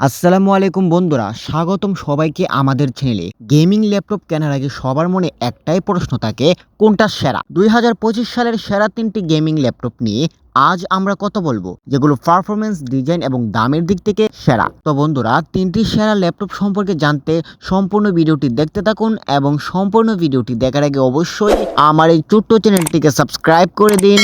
আসসালামু আলাইকুম বন্ধুরা, স্বাগতম সবাইকে আমাদের চ্যানেলে গেমিং ল্যাপটপ কেনার আগে সবার মনে একটাই প্রশ্ন থাকে, কোনটা সেরা? দু হাজার পঁচিশ সালের সেরা তিনটি গেমিং ল্যাপটপ নিয়ে আজ আমরা কথা বলব, যেগুলো পারফরমেন্স ডিজাইন এবং দামের দিক থেকে সেরা। তো বন্ধুরা, তিনটি সেরা ল্যাপটপ সম্পর্কে জানতে সম্পূর্ণ ভিডিওটি দেখতে থাকুন এবং সম্পূর্ণ ভিডিওটি দেখার আগে অবশ্যই আমার এই ছোট্ট চ্যানেলটিকে সাবস্ক্রাইব করে দিন।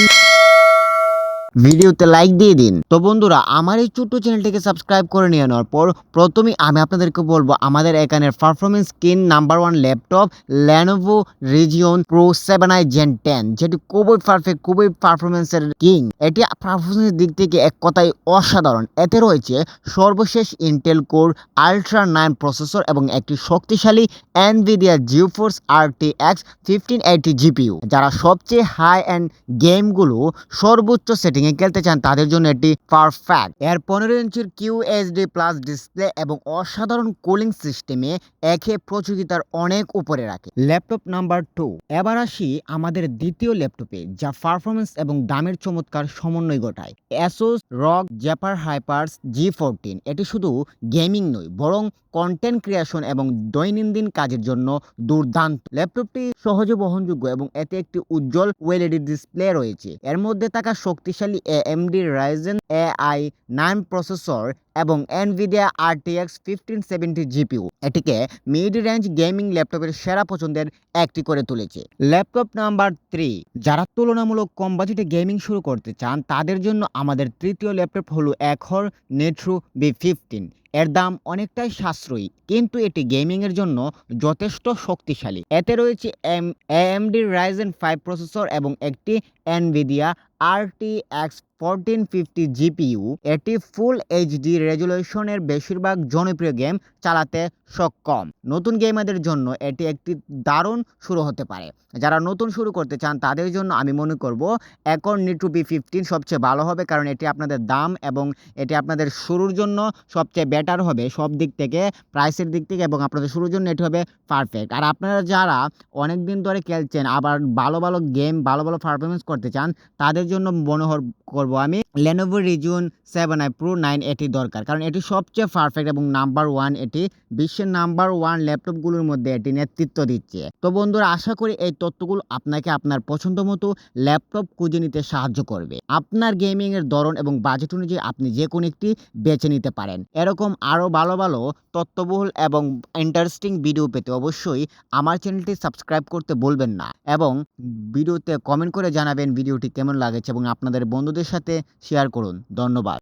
ভিডিওতে লাইক দিয়ে দিন। তো বন্ধুরা, আমার এই ছোট্ট চ্যানেলটিকে সাবস্ক্রাইব করে নিয়ে নেওয়ার পর প্রথমেই আমি আপনাদেরকে বলব, আমাদের এখানের performance king number one laptop Lenovo Legion pro seven I gen ten যেটি খুবই পারফেক্ট খুবই পারফরমেন্সের কিং এটি পারফরমেন্সের দিক থেকে এক কথায় অসাধারণ। এতে রয়েছে সর্বশেষ Intel core ultra nine processor এবং একটি শক্তিশালী Nvidia GeForce R T X fifteen eighty GPU যারা সবচেয়ে হাই অ্যান্ড গেমগুলো সর্বোচ্চ সেটিংয়ে খেলতে চান, তাদের জন্য এটি পারফেক্ট এর পনেরো ইঞ্চির কিউএসডি প্লাস ডিসপ্লে এবং অসাধারণ কুলিং সিস্টেমে একে প্রতিযোগিতার অনেক উপরে রাখে। ল্যাপটপ নাম্বার টু এবার আসি আমাদের দ্বিতীয় ল্যাপটপে, যা পারফরমেন্স এবং দামের চমৎকার সমন্বয় ঘটায়। Asus ROG Zephyrus G fourteen এটি শুধু গেমিং নয়, বরং কন্টেন্ট ক্রিয়েশন এবং দৈনন্দিন কাজের জন্য দুর্দান্ত। ল্যাপটপটি সহজে বহনযোগ্য এবং এতে একটি উজ্জ্বল ওয়েলইডি ডিসপ্লে রয়েছে। এর মধ্যে থাকা শক্তিশালী AMD Ryzen AI nine processor এবং Nvidia RTX fifteen seventy GPU এটিকে মিড রেঞ্জ গেমিং ল্যাপটপের সেরা পছন্দের একটি করে তুলেছে। ল্যাপটপ নাম্বার থ্রি যারা তুলনামূলক কম বাজেটে গেমিং শুরু করতে চান, তাদের জন্য আমাদের তৃতীয় ল্যাপটপ হলো একহর নেট্রো বি ফিফটিন এর দাম অনেকটাই সাশ্রয়ী, কিন্তু এটি গেমিংয়ের জন্য যথেষ্ট শক্তিশালী। এতে রয়েছে M AMD Ryzen five processor এবং একটি Nvidia RTX fourteen fifty GPU এটি ফুল এইচডি রেজুলেশনের বেশিরভাগ জনপ্রিয় গেম চালাতে সক্ষম। নতুন গেমারদের জন্য এটি একটি দারুণ শুরু হতে পারে। যারা নতুন শুরু করতে চান, তাদের জন্য আমি মনে করব একর নিটু বি ফিফটিন সবচেয়ে ভালো হবে, কারণ এটি আপনাদের দাম এবং এটি আপনাদের শুরুর জন্য সবচেয়ে বেটার হবে সব দিক থেকে প্রাইসের দিক থেকে এবং আপনাদের শুরুর জন্য এটি হবে পারফেক্ট আর আপনারা যারা অনেক দিন ধরে খেলছেন, আবার ভালো ভালো গেম ভালো ভালো পারফরমেন্স করতে চান, তাদের জন্য মনে হর- করব। আমি Lenovo Legion seven I pro nine এটি দরকার। কারণ এটি সবচেয়ে পারফেক্ট এবং নাম্বার ওয়ান এটি বিশ্বের নাম্বার ওয়ান ল্যাপটপগুলোর মধ্যে এটি নেতৃত্ব দিচ্ছে। তো বন্ধুরা, আশা করি এই তথ্যগুলো আপনাকে আপনার পছন্দ মতো ল্যাপটপ খুঁজে নিতে সাহায্য করবে। আপনার গেমিংয়ের ধরন এবং বাজেট অনুযায়ী আপনি যে কোনো একটি বেছে নিতে পারেন। এরকম আরও ভালো ভালো তথ্যবহুল এবং ইন্টারেস্টিং ভিডিও পেতে অবশ্যই আমার চ্যানেলটি সাবস্ক্রাইব করতে বলবেন না। এবং ভিডিওতে কমেন্ট করে জানাবেন ভিডিওটি কেমন লাগেছে এবং আপনাদের বন্ধুদের সাথে শেয়ার করুন। ধন্যবাদ।